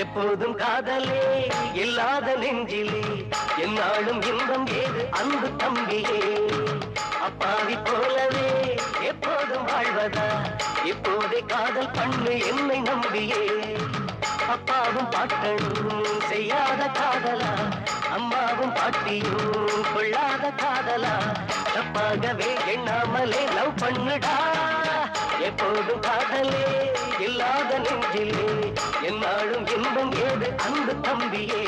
எப்போதும் காதலே இல்லாத நெஞ்சிலே. என்னாலும் இன்பம் ஏது அன்பு தம்பியே. அப்பாவி போலவே எப்போதும் வாழ்வதா? இப்போதே காதல் பண்ணு என்னை நம்பியே. அப்பாவும் பாட்டனும் செய்யாத காதலா? அம்மாவும் பாட்டியும் கொள்ளாத காதலா? தப்பாகவே எண்ணாமலே லவ் பண்ணுடா. எப்போதும் காதலே இல்லாத நெஞ்சிலே. என்ன இன்பம் ஏது அன்பு தம்பியே?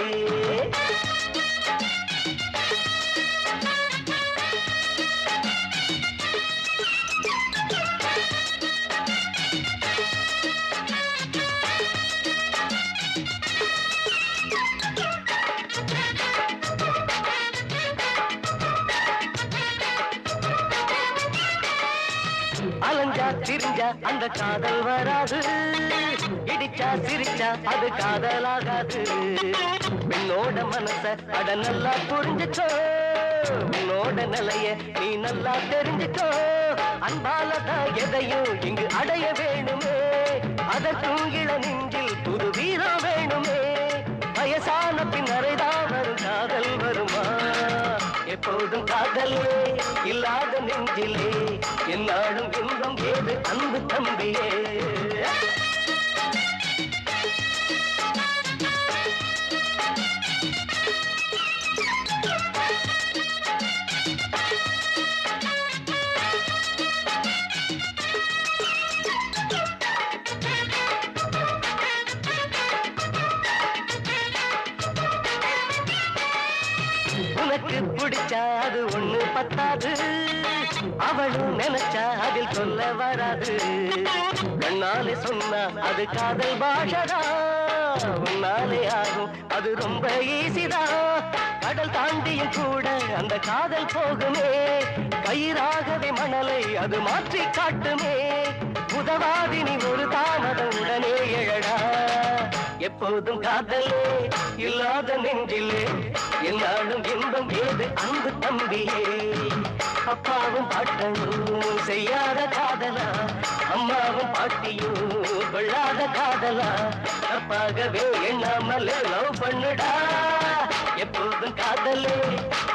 அலைஞ்சா திரிஞ்சா அந்த காதல் வராது. இடிச்சா சிரிச்சா அது காதலாகாது. பெண்ணோட மனச அட நல்லா புரிஞ்சுக்கோ. உன்னோட நிலைய நீ நல்லா தெரிஞ்சுக்கோ. அன்பால தான் எதையும் இங்கு அடைய வேணுமே. அதற்கும் இள நெஞ்சில் புது வீரம் வேணுமே. வயசான பின்னரைதான் வரும் காதல் வருமா? எப்போதும் காதலே இல்லாத நெஞ்சிலே என்னாலும் இன்பம் ஏது அன்பு தம்பியே? உனக்கு பிடிச்சா அது ஒண்ணு பத்தாது. அவளும் நினைச்சா அதில் சொல்ல வராது. கண்ணாலே சொன்னா அது காதல் பாஷதா உன்னாலே ஆகும் அது ரொம்ப ஈஸிதா கடல் தாண்டியும் கூட அந்த காதல் போகுமே. கயிறாகவே மணலை அது மாற்றி காட்டுமே. உதவாதினி ஒரு தாமதம் உடனே எழடா. எப்போதும் காதலே இல்லாத நெஞ்சிலே. எல்லாரும் இன்பம் ஏது அன்பு தம்பியே. அப்பாவும் பாட்டனும் செய்யாத காதலா? அம்மாவும் பாட்டியும் கொள்ளாத காதலா? தப்பாகவே எண்ணாமலே லவ் பண்ணுடா. எப்போதும் காதலே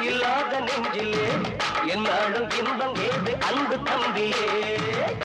இல்லாத நெஞ்சிலே என்னாலும் இன்பம் ஏது அன்பு தம்பியே.